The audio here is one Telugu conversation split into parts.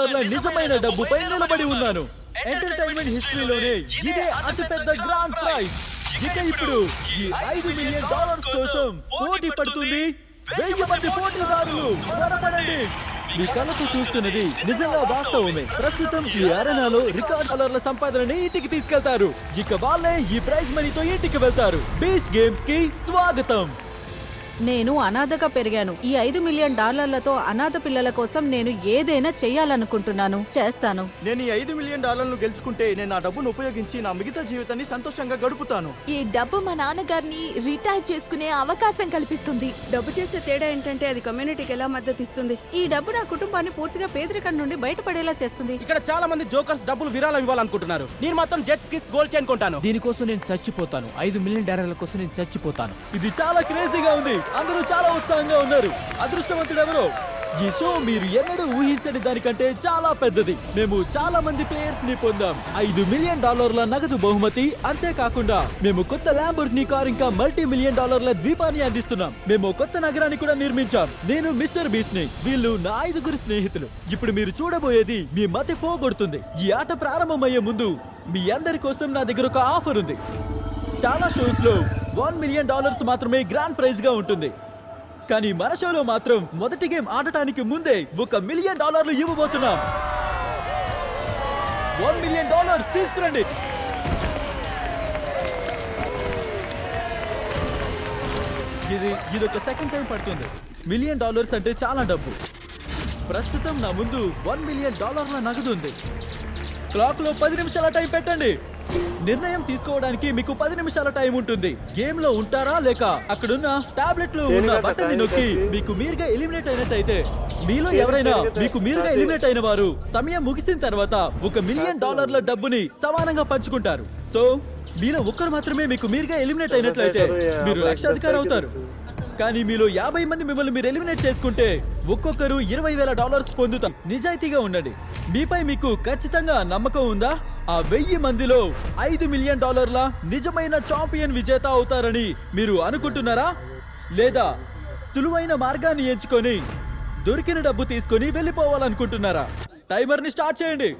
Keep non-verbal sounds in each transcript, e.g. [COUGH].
డాలర్ల నిజమైన డబ్బుపై నిలబడి ఉన్నాను. ఎంటర్టైన్మెంట్ హిస్టరీలోనే ఇదే అతిపెద్ద గ్రాండ్ ప్రైజ్ ఇక ఇప్పుడు ఈ ఐదు మిలియన్ డాలర్స్ కోసం పోటీ పడుతుంది వెయ్యి మంది పోటీదారులు. త్వరపడండి. మీ కళ్ళతో చూస్తున్నది నిజంగా వాస్తవమే. ప్రస్తుతం ఈ అరణాలో రికార్డ్ డాలర్ల సంపాదనని ఇంటికి తీసుకెళ్తారు. ఇక వాళ్ళే ఈ ప్రైజ్ మనీతో ఇంటికి వెళ్తారు. బీస్ట్ గేమ్స్కి స్వాగతం. నేను అనాథగా పెరిగాను. ఈ ఐదు మిలియన్ డాలర్లతో అనాథ పిల్లల కోసం నేను ఏదైనా చేయాలనుకుంటున్నాను. చేస్తాను. నేను ఈ ఐదు మిలియన్ డాలర్లను గెలుచుకుంటే నేను ఆ డబ్బును ఉపయోగించి నా మిగతా జీవితాన్ని సంతోషంగా గడుపుతాను. ఈ డబ్బు మా నాన్నగారిని రిటైర్ చేసుకునే అవకాశం కల్పిస్తుంది. డబ్బు చేసే తేడా ఏంటంటే అది కమ్యూనిటీకి ఎలా మద్దతు ఇస్తుంది ఈ డబ్బు నా కుటుంబాన్ని పూర్తిగా పేదరికం నుండి బయటపడేలా చేస్తుంది. ఇక్కడ చాలా మంది జోకర్స్ డబ్బులు విరాళం ఇవ్వాలనుకుంటున్నారు. నేను మాత్రం జెట్ స్కిస్ గోల్డ్ చైన్ కొంటాను. దీనికోసం నేను చచ్చిపోతాను. ఐదు మిలియన్ డాలర్ల కోసం నేను చచ్చిపోతాను. ఇది చాలా క్రేజీగా ఉంది. అందరూ చాలా ఉత్సాహంగా ఉన్నారు. అదృష్టవంతుడెవరో? ఈ షో మీరు ఎన్నడూ ఊహించని దానికంటే చాలా పెద్దది. మేము చాలా మంది ప్లేయర్స్ని పొందాం. ఐదు మిలియన్ డాలర్ల నగదు బహుమతి. అంతేకాకుండా మేము కొత్త ల్యాంబోర్గిని కార్ ఇంకా మల్టీ మిలియన్ డాలర్ల ద్వీపాన్ని అందిస్తున్నాం. మేము కొత్త నగరాన్ని కూడా నిర్మించాం. నేను మిస్టర్ బీస్ట్ని వీళ్ళు నా ఐదుగురు స్నేహితులు. ఇప్పుడు మీరు చూడబోయేది మీ మతి పోగొడుతుంది. ఈ ఆట ప్రారంభమయ్యే ముందు మీ అందరి కోసం నా దగ్గర ఒక ఆఫర్ ఉంది. చాలా షోస్లో వన్ మిలియన్ డాలర్స్ మాత్రమే గ్రాండ్ ప్రైజ్గా ఉంటుంది. కానీ మన షోలో మాత్రం మొదటి గేమ్ ఆడటానికి ముందే ఒక మిలియన్ డాలర్లు ఇవ్వబోతున్నాం. వన్ మిలియన్ డాలర్స్ తీసుకురండి. ఇది ఇది ఒక సెకండ్ టైం పడుతుంది. మిలియన్ డాలర్స్ అంటే చాలా డబ్బు. ప్రస్తుతం నా ముందు వన్ మిలియన్ డాలర్ల నగదు ఉంది. క్లాక్లో పది నిమిషాల టైం పెట్టండి. నిర్ణయం తీసుకోవడానికి మీకు పది నిమిషాల టైం ఉంటుంది. గేమ్లో ఉంటారా లేక అక్కడున్న టాబ్లెట్లో ఉన్న బటన్ నొక్కి మీకు మీరుగా ఎలిమినేట్ అయినట్టయితే మీలో ఎవరైనా మీకు మీరుగా ఎలిమినేట్ అయిన వారు సమయం ముగిసిన తర్వాత ఒక మిలియన్ డాలర్ల డబ్బుని సమానంగా పంచుకుంటారు. సో మీలో ఒక్కరు మాత్రమే మీకు మీరుగా ఎలిమినేట్ అయినట్లయితే మీరు లక్షాధికారి అవుతారు. కానీ మీలో యాభై మంది మిమ్మల్ని మీరు ఎలిమినేట్ చేసుకుంటే ఒక్కొక్కరు ఇరవై వేల డాలర్స్ పొందుతాం నిజాయితీగా ఉండండి. మీపై మీకు ఖచ్చితంగా నమ్మకం ఉందా? ఆ వెయ్యి మందిలో ఐదు మిలియన్ డాలర్ల నిజమైన చాంపియన్ విజేత అవుతారని మీరు అనుకుంటున్నారా? లేదా సులువైన మార్గాన్ని ఎంచుకొని దొరికిన డబ్బు తీసుకొని వెళ్ళిపోవాలనుకుంటున్నారా? టైమర్ని స్టార్ట్ చేయండి.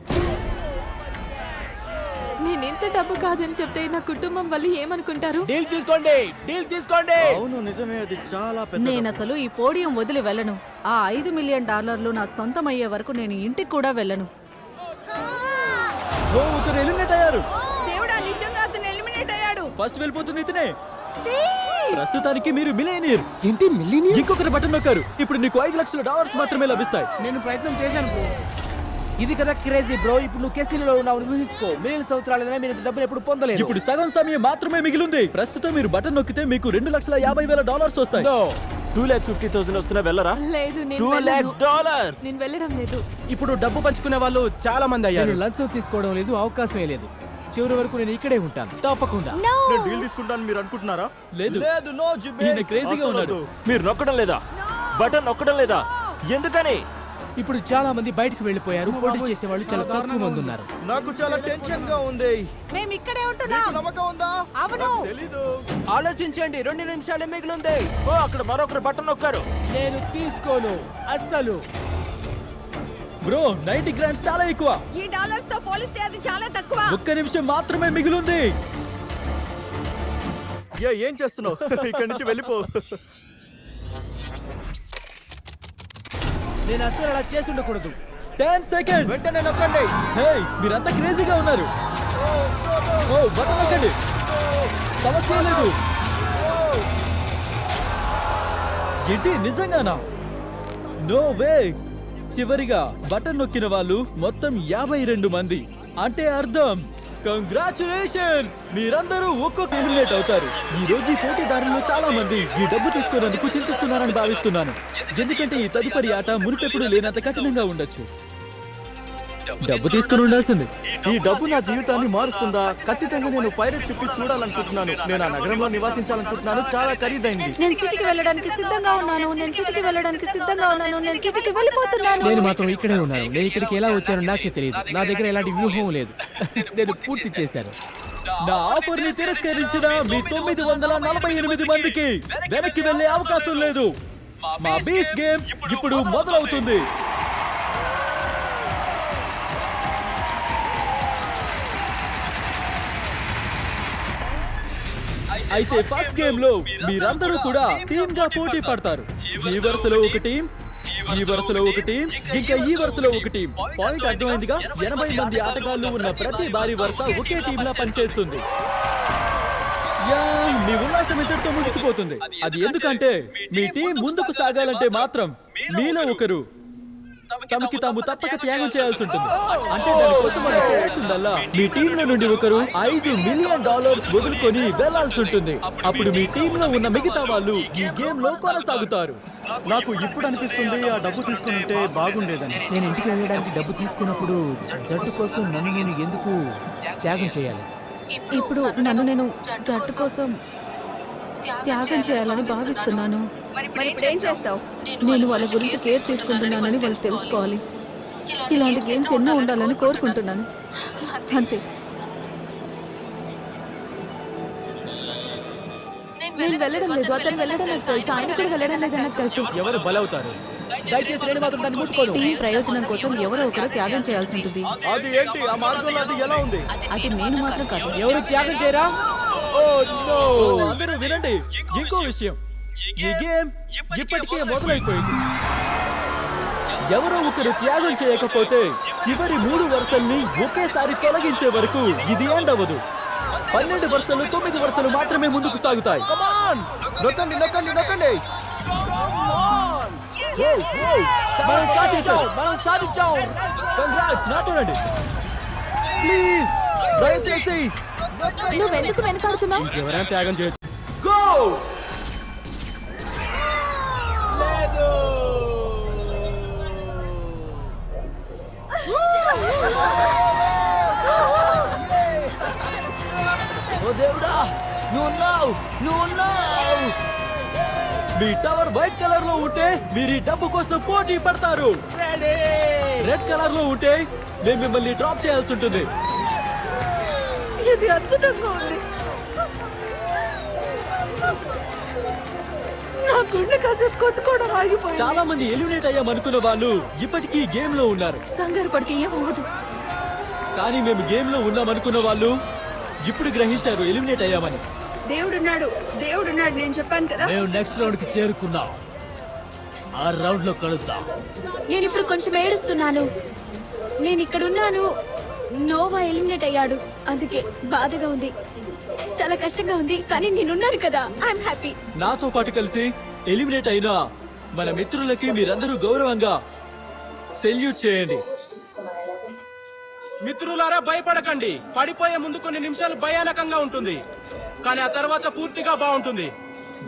నేను ఎంత డబ్బు కాదని చెప్తే నా కుటుంబం వాళ్ళు ఏమనుకుంటారు? డీల్ తీసుకోండి డీల్ తీసుకోండి. అవును నిజమే అది చాలా పెద్ద నేను. అసలు ఈ పోడియం వదిలి వెళ్ళను. ఆ ఐదు మిలియన్ డాలర్లు నా సొంతం అయ్యే వరకు నేను ఇంటికి కూడా వెళ్ళను. ఓ ఒకరు ఎలిమినేట్ అయ్యారు. దేవుడా నిజంగా అతను ఎలిమినేట్ అయ్యాడు. ఫస్ట్ వెళ్ళిపోతుంది ఇతనే. ప్రస్తుతానికి మీరు మిలేనియర్ ఏంటి మిల్లీని ఇంకొకరు బటన్ నొక్కారు. ఇప్పుడు నీకు ఐదు లక్షల డాలర్స్ మాత్రమే లభిస్తాయి. నేను ప్రయత్నం చేశాను బ్రో. ఇది కదా క్రేజీ బ్రో. ఇప్పుడు నువ్వు కేసీలో ఉన్నావు ఊహించుకో. మిలియన్ సంవత్సరాలైనా మీరు ఇంత డబ్బులు ఎప్పుడు పొందలేదు. ఇప్పుడు సగం సమయం మాత్రమే మిగిలింది ప్రస్తుతం మీరు బటన్ నొక్కితే మీకు రెండు లక్షల యాభై వేల డాలర్స్ వస్తాయి. టూ ల్యాక్ ఫిఫ్టీ థౌసండ్ వస్తున్నా వెళ్ళరా? లేదు నేను టూ ల్యాక్ వెళ్ళను. డాలర్స్! నేను వెళ్ళడం లేదు. ఇప్పుడు డబ్బు పంచుకునే వాళ్ళు చాలా మంది నేను అయ్యారు లంచం తీసుకోవడం లేదు అవకాశమే లేదు. చివరి వరకు నేను ఇక్కడే ఉంటాను. తప్పకుండా. నేను డీల్ తీసుకుంటాను మీరు అనుకుంటున్నారా? లేదు. లేదు నో జిబ్బే ఈయన క్రేజీగా ఉన్నాడు. మీరు నొక్కడం లేదా? బటన్ నొక్కడం లేదా? ఎందుకని? ఇప్పుడు చాలా మంది బయటకు వెళ్ళిపోయారు. పోటీ చేసే వాళ్ళు చాలా తక్కువ మంది ఉన్నారు. నాకు చాలా టెన్షన్గా ఉంది. మేము ఇక్కడే ఉంటున్నాం. నమ్మకం ఉందా? అవును. తెలీదు. ఆలోచించండి రెండు నిమిషాలే మిగిలింది. ఓ అక్కడ మరొకరు బటన్ నొక్కారు. నేను తీసుకోను అస్సలు. బ్రో నైన్టీ గ్రాండ్స్ చాలా ఎక్కువ. ఈ డాలర్స్తో పోలిస్తే అది చాలా తక్కువ. ఒక్క నిమిషం మాత్రమే మిగిలింది. ఏ ఏం చేస్తున్నావు? [LAUGHS] ఇక్కడి నుంచి వెళ్ళిపో. నేను అస్సలు అలా చేసి ఉండకూడదు టెన్ సెకండ్స్ వెంటనే నొక్కండి. హే మీరంతా క్రేజీగా ఉన్నారు. ఓ బటన్ నొక్కండి. సమస్య లేదు. ఏంటి నిజంగానా? నో వే చివరిగా బటన్ నొక్కిన వాళ్ళు మొత్తం యాభై రెండు మంది. అంటే అర్థం. కంగ్రాచులేషన్స్ మీరందరూ ఒక్కొక్క ఎలిమినేట్ అవుతారు. ఈ రోజు ఈ పోటీదారుల్లో చాలా మంది ఈ డబ్బు తీసుకున్నందుకు చింతిస్తున్నారని భావిస్తున్నాను. ఎందుకంటే ఈ తదుపరి ఆట మునిపెప్పుడు లేనంత కఠినంగా ఉండొచ్చు. డబ్బు తీసుకుని ఉండాల్సింది. ఈ డబ్బు నా జీవితాన్ని మారుస్తుందా? ఖచ్చితంగా నేను పైరట్ షిప్ చూడాలనుకుంటున్నాను. నేను ఆ నగరంలో నివాసించాలనుకుంటున్నాను. చాలా ఖరీదైంది. నేను సిటీకి వెళ్ళడానికి సిద్ధంగా ఉన్నాను. నేను సిటీకి వెళ్ళడానికి సిద్ధంగా ఉన్నాను. నేను సిటీకి వెళ్ళిపోతున్నాను. నేను మాత్రం ఇక్కడే ఉన్నాను. నేను ఇక్కడికి ఎలా వచ్చానో నాకే తెలియదు. నా దగ్గర ఎలాంటి వ్యూహం లేదు. నేను పూర్తి చేశాను. నా ఆఫర్ని తిరస్కరించిన మీ తొమ్మిది వందల నలభై ఎనిమిది మందికి వెనక్కి వెళ్ళే అవకాశం లేదు. మా బీస్ గేమ్ ఇప్పుడు మొదలవుతుంది. అయితే ఫస్ట్ గేమ్లో మీరందరూ కూడా టీమ్గా పోటీ పడతారు. ఈ వరుసలో ఒక టీం ఈ వరుసలో ఒక టీం ఇంకా ఈ వరుసలో ఒక టీం పాయింట్ అర్థమైందిగా? ఎనభై మంది ఆటగాళ్ళు ఉన్న ప్రతి భారీ వరుస ఒకే టీం లా పనిచేస్తుంది. యా, మీ ఉల్లాసం ఇంతటితో ముగిసిపోతుంది. అది ఎందుకంటే మీ టీం ముందుకు సాగాలంటే మాత్రం మీలో ఒకరు తమకి తాము తప్పక త్యాగం చేయాల్సి ఉంటుంది. అంటే దానికోసం మనం చేయాల్సిందల్లా మీ టీం లో నుండి ఒకరు ఐదు మిలియన్ డాలర్స్ వదులుకొని వెళ్ళాల్సి ఉంటుంది. అప్పుడు మీ టీం లో ఉన్న మిగతా వాళ్ళు ఈ గేమ్లో కొనసాగుతారు. నాకు ఇప్పుడు అనిపిస్తుంది ఆ డబ్బు తీసుకుని ఉంటే బాగుండేదని. నేను ఇంటికి వెళ్ళడానికి డబ్బు తీసుకున్నప్పుడు జట్టు కోసం నన్ను నేను ఎందుకు త్యాగం చేయాలి? ఇప్పుడు నన్ను నేను జట్టు కోసం త్యాగం చేయాలని భావిస్తున్నాను. మరి ఇప్పుడు ఏం చేస్తావు? నేను వాళ్ళ గురించి కేర్ తీసుకుంటున్నానని వాళ్ళు తెలుసుకోవాలి. ఇలాంటి గేమ్స్ ఎన్నో ఉండాలని కోరుకుంటున్నాను. అంతే. నేను వెళ్ళడం లేదు. అతను వెళ్ళడం నాకు తెలుసు. ఆయన కూడా వెళ్ళడం లేదని నాకు తెలుసు. ఎవరు బలవుతారు? దయచేసి నేను మాత్రం దాన్ని ముట్టుకోను. టీం ప్రయోజనం కోసం ఎవరో ఒకరు త్యాగం చేయాల్సి ఉంటుంది. అది ఏంటి? ఆ మార్గంలో అది ఎలా ఉంది? అది నేను మాత్రం కాదు. ఎవరు త్యాగం చేయరా? ఓ నో ఓ, అందరూ వినండి. ఇంకో విషయం. ఈ గేమ్ ఇప్పటికే మొదలైపోయింది. ఎవరో ఒకరు త్యాగం చేయకపోతే చివరి మూడు వరుసల్ని ఒకేసారి తొలగించే వరకు ఇది ఎండ్ అవ్వదు. పన్నెండు వరుసలు తొమ్మిది వరుసలు మాత్రమే ముందుకు సాగుతాయి. నొక్కండి నొక్కండి నొక్కండి! మనం సాధించాం మనం సాధించాం Congrats, నాతోనండి ప్లీజ్ దయచేసి నువ్వెందుకు వెనకాడుతున్నావు? ఎవరైనా త్యాగం చేయొచ్చు. గో నువ్వు ఉన్నావు మీ టవర్ వైట్ కలర్లో ఉంటే మీరు ఈ డబ్బు కోసం పోటీ పడతారు. రెడ్ కలర్లో ఉంటే మేము మిమ్మల్ని డ్రాప్ చేయాల్సి ఉంటుంది. ఇది అద్భుతంగా ఉంది. నా గుండె కాసేపు కొట్టుకోవడం ఆగిపోయింది. చాలా మంది ఎలిమినేట్ అయ్యాం అనుకున్న వాళ్ళు ఇప్పటికీ గేమ్లో ఉన్నారు. కంగారు పడితే ఏం అవ్వదు. కానీ మేము గేమ్లో ఉన్నాం అనుకున్న వాళ్ళు ఇప్పుడు గ్రహించారు ఎలిమినేట్ అయ్యామని. దేవుడున్నాడు దేవుడున్నాడు నేను చెప్పాను కదా. మేము నెక్స్ట్ రౌండ్కి చేరుకున్నాం. ఆ రౌండ్లో కలుద్దాం. నేను ఇప్పుడు కొంచెం ఏడుస్తున్నాను. నేను ఇక్కడ ఉన్నాను. నోవా ఎలిమినేట్ అయ్యాడు. అందుకే బాధగా ఉంది. చాలా కష్టంగా ఉంది కానీ నేనున్నాను కదా. ఐఎమ్ హ్యాపీ నాతో పాటు కలిసి ఎలిమినేట్ అయిన మన మిత్రులకి మీరందరూ గౌరవంగా సెల్యూట్ చేయండి. మిత్రులారా భయపడకండి. పడిపోయే ముందు కొన్ని నిమిషాలు భయానకంగా ఉంటుంది. కానీ ఆ తర్వాత పూర్తిగా బాగుంటుంది.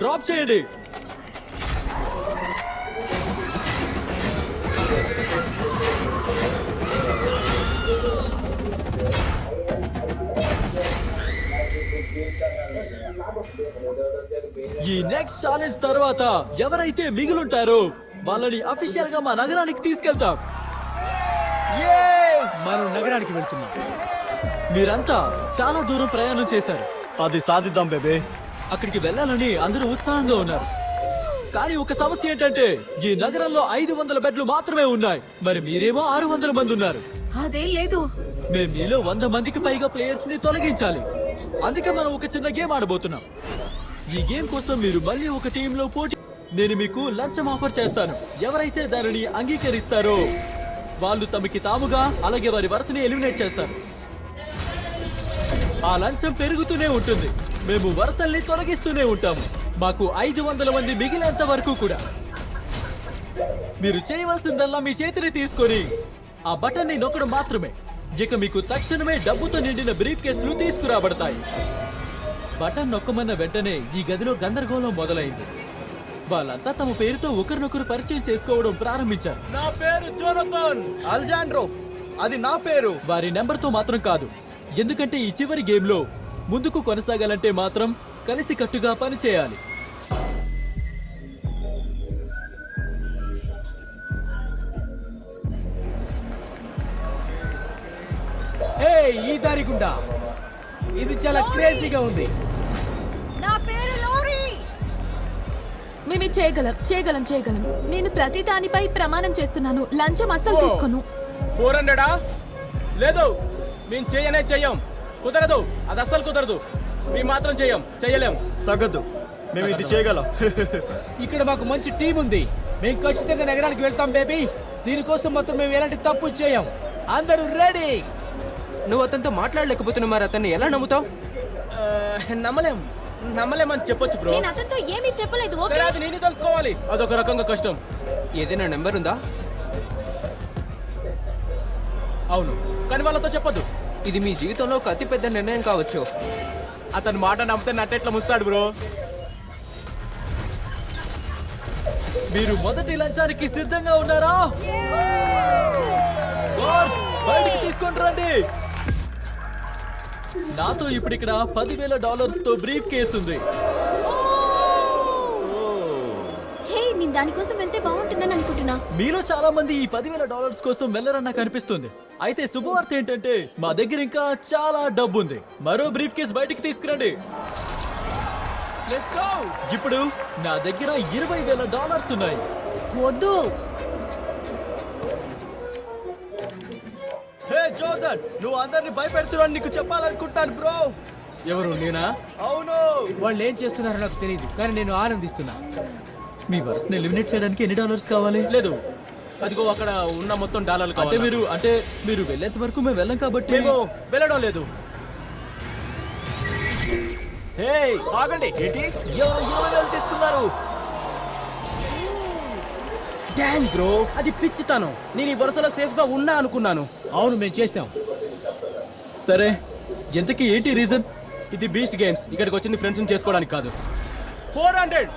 డ్రాప్ చేయండి. ఈ నెక్స్ట్ ఛాలెంజ్ తర్వాత ఎవరైతే మిగిలుంటారో వాళ్ళని అఫీషియల్గా మా నగరానికి తీసుకెళ్తాం. మనం నగరానికి వెళ్తున్నాం. మీరంతా చాలా దూరం ప్రయాణం చేశారు. అది సాధిద్దాం బేబే. అక్కడికి వెళ్ళాలని అందరూ ఉత్సాహంగా ఉన్నారు. కానీ ఒక సమస్య ఏంటంటే ఈ నగరంలో ఐదు వందల బెడ్లు మాత్రమే ఉన్నాయి. మరి మీరేమో ఆరు వందల మంది ఉన్నారు. అదేం లేదు. మేము మీలో వంద మందికి పైగా ప్లేయర్స్ని తొలగించాలి. అందుకే మనం ఒక చిన్న గేమ్ ఆడబోతున్నాం. ఈ గేమ్ కోసం మీరు మళ్ళీ ఒక టీంలో పోటీ నేను మీకు లంచం ఆఫర్ చేస్తాను. ఎవరైతే దానిని అంగీకరిస్తారో వాళ్ళు తమకి తాముగా అలాగే వారి వరుసని ఎలిమినేట్ చేస్తారు. ఆ లంచం పెరుగుతూనే ఉంటుంది. మేము వరుసల్ని తొలగిస్తూనే ఉంటాము. మాకు ఐదు వందల మంది మిగిలేంత వరకు కూడా. మీరు చేయవలసిందల్లా మీ చేతిని తీసుకొని ఆ బటన్ని నొక్కడం మాత్రమే. ఇక మీకు తక్షణమే డబ్బుతో నిండిన బ్రీఫ్ కేసులు తీసుకురాబడతాయి. బటన్ నొక్కమన్న వెంటనే ఈ గదిలో గందరగోళం మొదలైంది. వాళ్ళంతా తమ పేరుతో ఒకరినొకరు పరిచయం చేసుకోవడం ప్రారంభించారు. నా పేరు జోనథన్ అల్జాండ్రో. అది నా పేరు. వారి నెంబర్తో మాత్రం కాదు. ఎందుకంటే ఈ చివరి గేమ్లో ముందుకు కొనసాగాలంటే మాత్రం కలిసి కట్టుగా పనిచేయాలి ఏ ఈ దారి గుండా. ఇది చాలా క్రేజీగా ఉంది. నా పేరు లోరీ! మేము చేయగలం చేయగలం చేయగలం. నేను ప్రతి దానిపై ప్రమాణం చేస్తున్నాను. లంచం అస్సలు తీసుకోను. ఫోర్ హండ్రెడా? లేదు. మేము చేయనే చెయ్యం కుదరదు. అది అస్సలు కుదరదు. మేము మాత్రం చేయం. చేయలేం. తగ్గదు మేము ఇది చేయగలం. [LAUGHS] ఇక్కడ మాకు మంచి టీం ఉంది. మేము ఖచ్చితంగా నగరానికి వెళ్తాం బేబీ. దీనికోసం మొత్తం మేము ఎలాంటి తప్పు చేయం. అందరూ రెడీ. నువ్వు అతనితో మాట్లాడలేకపోతున్నావు మరి అతన్ని ఎలా నమ్ముతావు? నమ్మలేం. నమ్మలేమని చెప్పొచ్చు బ్రో. నేను అతనితో ఏమీ చెప్పలేదు ఓకే? సరే అది నేను తెలుసుకోవాలి. అదొక రకంగా కష్టం. ఏదైనా నెంబర్ ఉందా? అవును. కానీ వాళ్ళతో చెప్పొద్దు. ఇది మీ జీవితంలో ఒక అతిపెద్ద నిర్ణయం కావచ్చు. అతని మాట నమ్మితే నట్టెట్లా ముస్తాడు బ్రో. మీరు మొదటి లంచానికి సిద్ధంగా ఉన్నారా? బయటికి తీసుకొని రండి. నాతో ఇప్పుడు ఇక్కడ పదివేల డాలర్స్తో బ్రీఫ్ కేసు ఉంది హే నేను దానికోసం అనుకుంటున్నా మీలో చాలా మంది ఈ పదివేల డాలర్స్ కోసం వెళ్ళరన్న కనిపిస్తుంది. అయితే శుభవార్త ఏంటంటే మా దగ్గర ఇంకా చాలా డబ్బు ఉంది మరో బ్రీఫ్ కేస్ బయటికి తీసుకురండి. Let's go! ఇప్పుడు నా దగ్గర ఇరవై వేల డాలర్స్ ఉన్నాయి. వద్దు. హే జోర్డన్ నువ్వు అందరిని భయపెడుతున్నావు నీకు చెప్పాలనుకుంటాను బ్రో. ఎవరు నేనా? అవును. వాళ్ళు ఏం చేస్తున్నారో నాకు తెలియదు కానీ నేను ఆనందిస్తున్నా. మీ వరుసని ఎలిమినేట్ చేయడానికి ఎన్ని డాలర్స్ కావాలి? లేదు. అదిగో అక్కడ ఉన్న మొత్తం డాలర్లు అంటే కావాలి. మీరు అంటే మీరు వెళ్ళేంత వరకు మేము వెళ్ళం కాబట్టి మేము వెళ్ళడం లేదు. హే ఆగండి. ఏంటి? ఎవరు ఇరవై వేలు తీసుకున్నారు? డాన్ బ్రో అది పిచ్చితాను. నేను ఈ వరుసలో సేఫ్గా ఉన్నా అనుకున్నాను. అవును మేము చేసాం సరే ఎంతకి ఏంటి రీజన్? ఇది బీస్ట్ గేమ్స్. ఇక్కడికి వచ్చింది ఫ్రెండ్స్ చేసుకోవడానికి కాదు. Four hundred!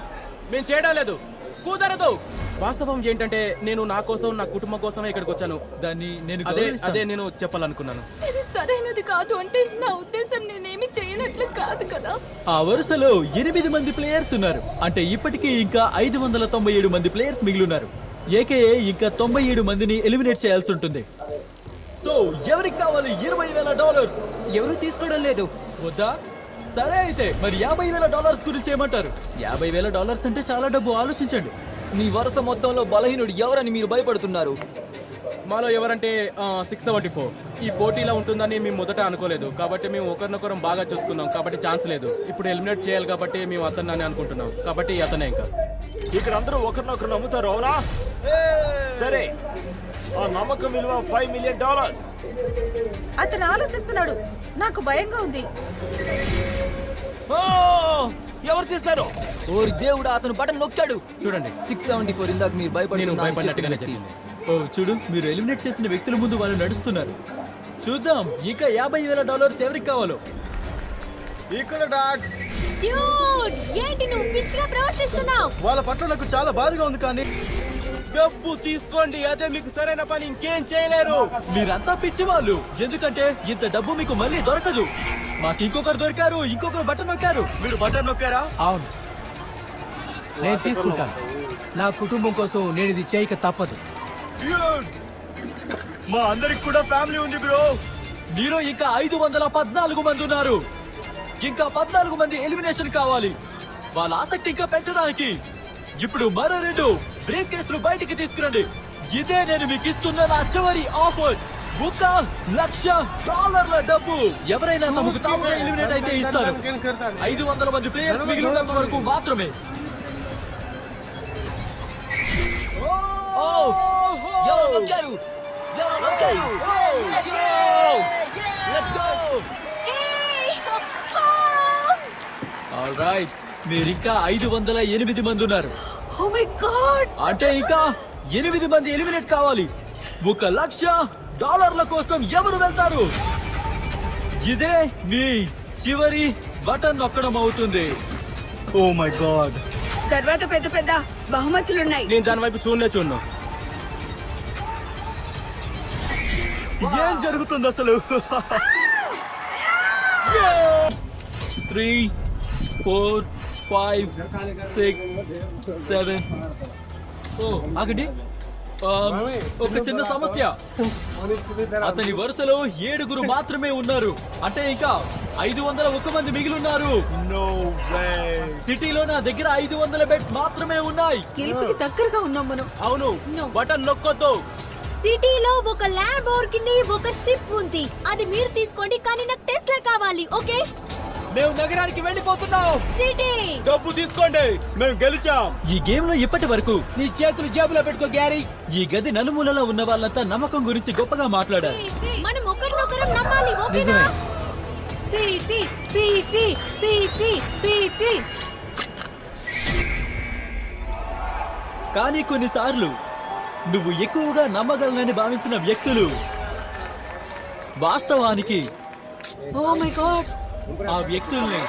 మేము చేయడం లేదు. కుదరదు. వాస్తవం ఏంటంటే నేను నా కోసం నా కుటుంబం కోసమే ఇక్కడికి వచ్చాను. దాన్ని నేను అదే. అదే నేను చెప్పాలనుకున్నాను. ఇది సరైనది కాదు అంటే నా ఉద్దేశం నేనేమి చేయనట్లు కాదు కదా. ఆ వరుసలో ఎనిమిది మంది ప్లేయర్స్ ఉన్నారు. అంటే ఇప్పటికీ ఇంకా ఐదు వందల తొంభై ఏడు మంది ప్లేయర్స్ మిగిలిన్నారు. ఏకేఏ ఇంకా తొంభై ఏడు మందిని ఎలిమినేట్ చేయాల్సి ఉంటుంది. సో ఎవరికి కావాలి ఇరవై వేల డాలర్స్? ఎవరు తీసుకోవడం లేదు. వద్దా? సరే అయితే మరి యాభై వేల డాలర్స్ గురించి ఏమంటారు? యాభై వేల డాలర్స్ అంటే చాలా డబ్బు ఆలోచించండి. మీ వరుస మొత్తంలో బలహీనుడు ఎవరని మీరు భయపడుతున్నారు? మాలో ఎవరంటే సిక్స్ సెవెంటీ ఫోర్ ఈ పోటీలా ఉంటుందని మేము మొదట అనుకోలేదు. కాబట్టి మేము ఒకరినొకరం బాగా చూసుకున్నాం. కాబట్టి ఛాన్స్ లేదు. ఇప్పుడు ఎలిమినేట్ చేయాలి కాబట్టి మేము అతన్ని అనుకుంటున్నాం. కాబట్టి అతనే ఇంకా. ఇక్కడ అందరూ ఒకరినొకరు నమ్ముతారు అవునా? సరే. ఆ నమ్మకం విలువ ఫైవ్ మిలియన్ డాలర్స్ అతను ఆలోచిస్తున్నాడు. నాకు భయంగా ఉంది! ఎవరు చేస్తారు ఓరి దేవుడా అతను బటన్ నొక్కాడు. చూడండి. సిక్స్ సెవెంటీ ఫోర్ ఇందాక మీరు నేను భయపడినట్టుగానే జరిగింది ఓ చూడు మీరు ఎలిమినేట్ చేసిన వ్యక్తుల ముందు వాళ్ళు నడుస్తున్నారు. చూద్దాం ఇంకా యాభై వేల డాలర్స్ ఎవరికి కావాలో? ఇక్కడ ఏంటి నువ్వు పిచ్చిగా ప్రవర్తిస్తున్నావు? వాళ్ళ పట్ల నాకు చాలా బాధగా ఉంది కానీ డబ్బు తీసుకోండి. అదే మీకు సరైన పని. ఇంకేం చేయలేరు. మీరంతా పిచ్చివాళ్ళు. ఎందుకంటే ఇంత డబ్బు మీకు మళ్ళీ దొరకదు. మాకు ఇంకొకరు దొరికారు. ఇంకొకరు బట్టన్ నొక్కారు. మీరు బటన్ నొక్కారా? అవును. నేను తీసుకుంటాను. నా కుటుంబం కోసం నేను ఇది చేయక తప్పదు! మా అందరికి కూడా ఫ్యామిలీ ఉంది బ్రో. మీరు ఇంకా ఐదు వందల పద్నాలుగు మంది ఉన్నారు. ఇంకా పద్నాలుగు మంది ఎలిమినేషన్ కావాలి. వాళ్ళ ఆసక్తి ఇంకా పెంచడానికి. ఇప్పుడు మరో రెండు. బ్రేక్ కేసులు బయటికి తీసుకురండి. ఇదే నేను మీకు ఇస్తున్న నా చివరి ఆఫర్. ఒక లక్ష డాలర్ల డబ్బు. ఎవరైనా తమకు తాముగా ఎలిమినేట్ అయితే ఇస్తారు. ఐదు వందల మంది ప్లేయర్స్ మిగిలి ఉన్నంత వరకు మాత్రమే. ఎవరు నొక్కారు? ఎవరు నొక్కారు? Let's go! రైట్ మీరు ఇంకా ఐదు వందల ఎనిమిది మంది ఉన్నారు. ఓ మై గాడ్ అంటే ఇంకా ఎనిమిది మంది ఎలిమినేట్ కావాలి. ఒక లక్ష డాలర్ల కోసం ఎవరు వెళ్తారు? ఇదే మీ చివరి బటన్ నొక్కడం అవుతుంది. ఓ మై గాడ్ తర్వాత పెద్ద పెద్ద బహుమతులున్నాయి. నేను దాని వైపు చూడలే చూడను. ఏం జరుగుతుంది అసలు? Three four five six seven ఓ ఆగండి. ఆ, ఒక చిన్న సమస్య. అతని వరుసలో ఏడుగురు మాత్రమే ఉన్నారు. అంటే ఇంకా ఐదు వందల ఒక్క మంది మిగిలి ఉన్నారు నో వే సిటీలో నా దగ్గర ఐదు వందల బెడ్స్ మాత్రమే ఉన్నాయి. గెలుపుకి దగ్గరగా ఉన్నాం మనం. అవును. బటన్ నొక్కొద్దు. సిటీలో ఒక ల్యాంబోర్గిని ఒక షిప్ ఉంది. అది మీరు తీసుకోండి కానీ నాకు టెస్లా కావాలి ఓకే? మేము నగరానికి వెళ్ళిపోతున్నాం. సిటీ! డబ్బు తీసుకోండి. మేము గెలిచాం. ఈ గేమ్లో ఇప్పటి వరకు నీ చేతులు జేబులో పెట్టుకో గ్యారీ. ఈ గది నలుమూలలో ఉన్న వాళ్ళంతా నమ్మకం గురించి గొప్పగా మాట్లాడారు. మనం ఒకరినొకరం నమ్మాలి ఓకేనా? నిజమే. City city city city! కానీ కొన్నిసార్లు నువ్వు ఎక్కువగా నమ్మగలనని భావించిన వ్యక్తులు వాస్తవానికి ఓ మై గాడ్ ఆ వ్యక్తుల్ని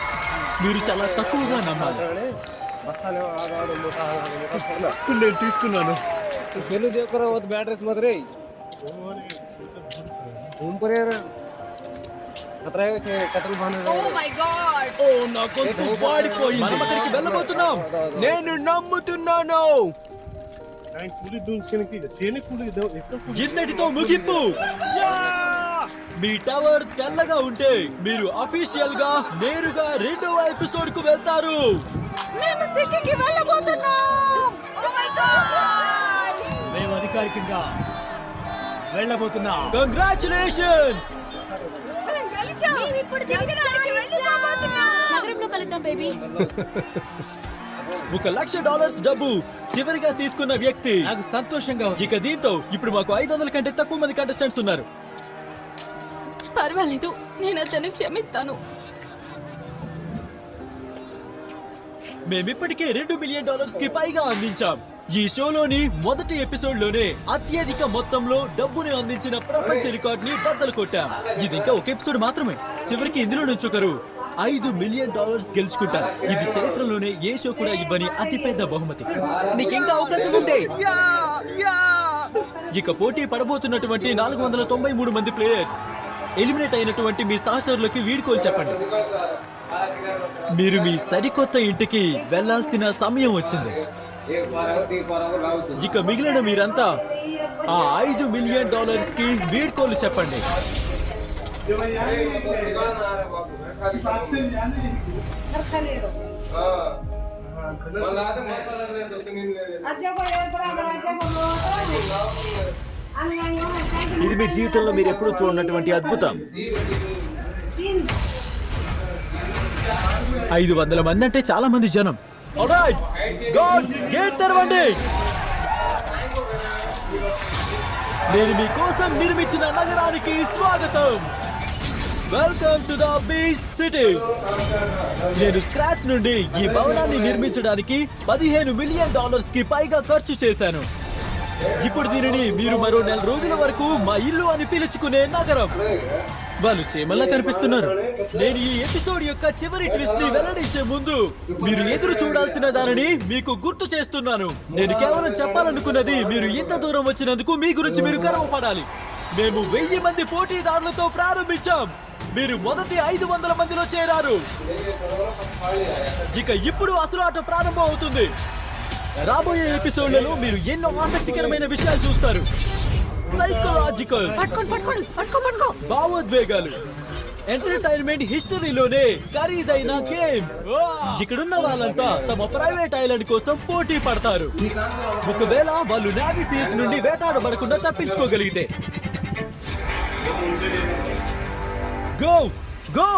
మీరు చాలా తక్కువగా నమ్మాలి. నేను తీసుకున్నాను. ఓ మై గాడ్ ఓ నా గొంతు వాడిపోయింది. మనం అక్కడికి వెళ్ళబోతున్నాం. నేను నమ్ముతున్నాను. ఇంతటితో ముగింపు. మీ టవర్ తెల్లగా ఉంటే మీరు అఫీషియల్గా నేరుగా రెండవ ఎపిసోడ్కు వెళ్తారు. మేము సిటీకి వెళ్ళబోతున్నాం. ఓ మై గాడ్ మేము అధికారికంగా వెళ్ళబోతున్నాం. కంగ్రాచులేషన్స్ నగరంలో కలుద్దాం బేబీ ఒక లక్ష డాలర్స్ డబ్బు చివరిగా తీసుకున్న వ్యక్తి. నాకు సంతోషంగా ఉంది. ఇక దీంతో ఇప్పుడు మాకు ఐదు వందల కంటే తక్కువ మంది కంటెస్టెంట్స్ ఉన్నారు. పర్వాలేదు నేను అతన్ని క్షమిస్తాను. మేమిప్పటికే రెండు మిలియన్ డాలర్స్కి పైగా అందించాం. ఈ షోలోని మొదటి ఎపిసోడ్లోనే అత్యధిక మొత్తంలో డబ్బుని అందించిన ప్రపంచ రికార్డ్ని బద్దలు కొట్టాం. ఇది ఇంకా ఒక ఎపిసోడ్ మాత్రమే. చివరికి ఇందులో నుంచి ఒకరు ఐదు మిలియన్ డాలర్స్ గెలుచుకుంటారు. ఇది చరిత్రలోనే ఏ షో కూడా ఇవ్వని అతిపెద్ద బహుమతి. నీకింకా అవకాశం ఉంది? ఇక పోటీ పడబోతున్నటువంటి నాలుగు వందల తొంభై మూడు మంది ప్లేయర్స్. ఎలిమినేట్ అయినటువంటి మీ సహచరులకి వీడుకోలు చెప్పండి. మీరు మీ సరికొత్త ఇంటికి వెళ్ళాల్సిన సమయం వచ్చింది. ఇక మిగిలిన మీరంతా ఆ ఐదు మిలియన్ డాలర్స్కి వీడ్కోలు చెప్పండి. ఇది మీ జీవితంలో మీరు ఎప్పుడూ చూడనటువంటి అద్భుతం. ఐదు వందల మంది అంటే చాలా మంది జనం. గేట్ తెరవండి నేను మీకోసం నిర్మించిన నగరానికి స్వాగతం. Welcome to the beach city నేను స్క్రాచ్ నుండి ఈ భవనాన్ని నిర్మించడానికి పదిహేను మిలియన్ డాలర్స్కి పైగా ఖర్చు చేశాను. ఇప్పుడు దీనిని మీరు మరో నెల రోజుల వరకు మా ఇల్లు అని పిలుచుకునే నగరం. వాళ్ళు చేమల్లా కనిపిస్తున్నారు. నేను ఈ ఎపిసోడ్ యొక్క చివరి ట్విస్ట్ని వెల్లడించే ముందు మీరు ఎదురు చూడాల్సిన దానిని మీకు గుర్తు చేస్తున్నాను. నేను కేవలం చెప్పాలనుకున్నది మీరు ఇంత దూరం వచ్చినందుకు మీ గురించి మీరు గర్వపడాలి. మేము వెయ్యి మంది పోటీదారులతో ప్రారంభించాం. మీరు మొదటి ఐదు వందల మందిలో చేరారు. ఇక ఇప్పుడు అసలు ఆట ప్రారంభం అవుతుంది. రాబోయే ఎపిసోడ్లలో మీరు ఎన్నో ఆసక్తికరమైన విషయాలు చూస్తారు. సైకలాజికల్ భావోద్వేగాలు. ఎంటర్టైన్మెంట్ హిస్టరీలోనే ఖరీదైన గేమ్స్ ఇక్కడున్న వాళ్ళంతా తమ ప్రైవేట్ ఐలాండ్ కోసం పోటీ పడతారు. ఒకవేళ వాళ్ళు నావీ సీల్స్ నుండి వేటాడబడకుండా తప్పించుకోగలిగితే. గో గో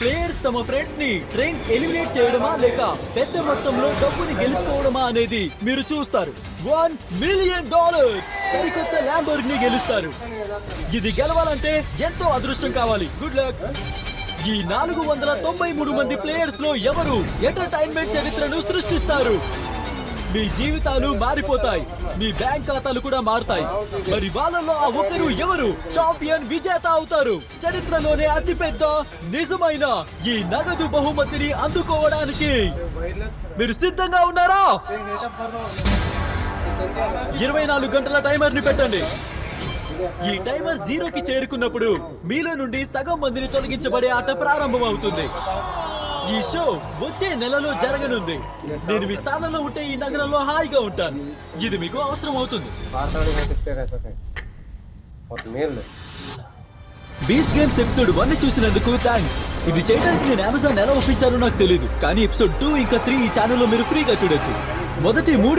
ప్లేయర్స్ తమ ఫ్రెండ్స్ని ట్రైన్ ఎలిమినేట్ చేయడమా లేక పెద్ద మొత్తంలో డబ్బుని గెలుచుకోవడమా అనేది మీరు చూస్తారు. వన్ మిలియన్ డాలర్స్ సరికొత్త ల్యాంబోర్గ్ని గెలుస్తారు. ఇది గెలవాలంటే ఎంతో అదృష్టం కావాలి. గుడ్ లక్ ఈ నాలుగు వందల తొంభై మూడు మంది ప్లేయర్స్లో ఎవరు ఎంటర్టైన్మెంట్ చరిత్రను సృష్టిస్తారు? మీ జీవితాలు మారిపోతాయి. మీ బ్యాంక్ ఖాతాలు కూడా మారుతాయి. మరి వాళ్ళలో ఆ ఒక్కరు ఎవరు? చాంపియన్ విజేత అవుతారు. చరిత్రలోనే అతిపెద్ద నిజమైన ఈ నగదు బహుమతిని అందుకోవడానికి. మీరు సిద్ధంగా ఉన్నారా? ఇరవై నాలుగు గంటల టైమర్ని పెట్టండి. ఈ టైమర్ జీరోకి చేరుకున్నప్పుడు మీలో నుండి సగం మందిని తొలగించబడే ఆట ప్రారంభమవుతుంది. ఈ షో వచ్చే నెలలో జరగనుంది. నేను మీ స్థానంలో ఉంటే ఈ నగరంలో హాయిగా ఉంటాను. ఇది మీకు అవసరం అవుతుంది. బీస్ట్ గేమ్స్ ఎపిసోడ్ వన్ చూసినందుకు థ్యాంక్స్ ఇది చేయడానికి నేను అమెజాన్ ఎలా ఒప్పించానో నాకు తెలియదు కానీ ఎపిసోడ్ టూ ఇంకా త్రీ ఈ ఛానల్లో మీరు ఫ్రీగా చూడొచ్చు. మొదటి మూడు